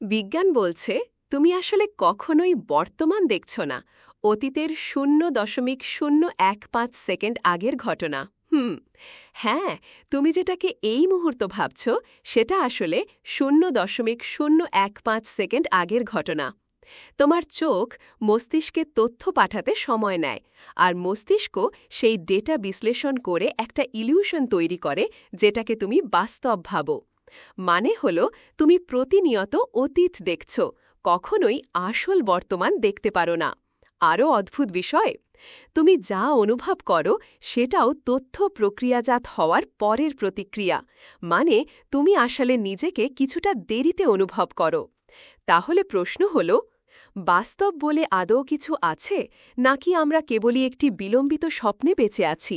বিজ্ঞান বলছে, তুমি আসলে কখনোই বর্তমান দেখছ না। অতীতের শূন্য দশমিক শূন্য এক পাঁচ সেকেন্ড আগের ঘটনা। হুম হ্যাঁ তুমি যেটাকে এই মুহূর্ত ভাবছ, সেটা আসলে শূন্য দশমিক শূন্য এক পাঁচ সেকেন্ড আগের ঘটনা। তোমার চোখ মস্তিষ্কে তথ্য পাঠাতে সময় নেয়, আর মস্তিষ্ক সেই ডেটা বিশ্লেষণ করে একটা ইলিউশন তৈরি করে, যেটাকে তুমি বাস্তব ভাবো। মানে হল, তুমি প্রতিনিয়ত অতীত দেখছ, কখনোই আসল বর্তমান দেখতে পারো না। আরও অদ্ভুত বিষয়, তুমি যা অনুভব করো, সেটাও তথ্য প্রক্রিয়াজাত হওয়ার পরের প্রতিক্রিয়া মানে তুমি আসলে নিজেকে কিছুটা দেরিতে অনুভব করো। তাহলে প্রশ্ন হল, বাস্তব বলে আদৌ কিছু আছে, নাকি আমরা কেবলই একটি বিলম্বিত স্বপ্নে বেঁচে আছি?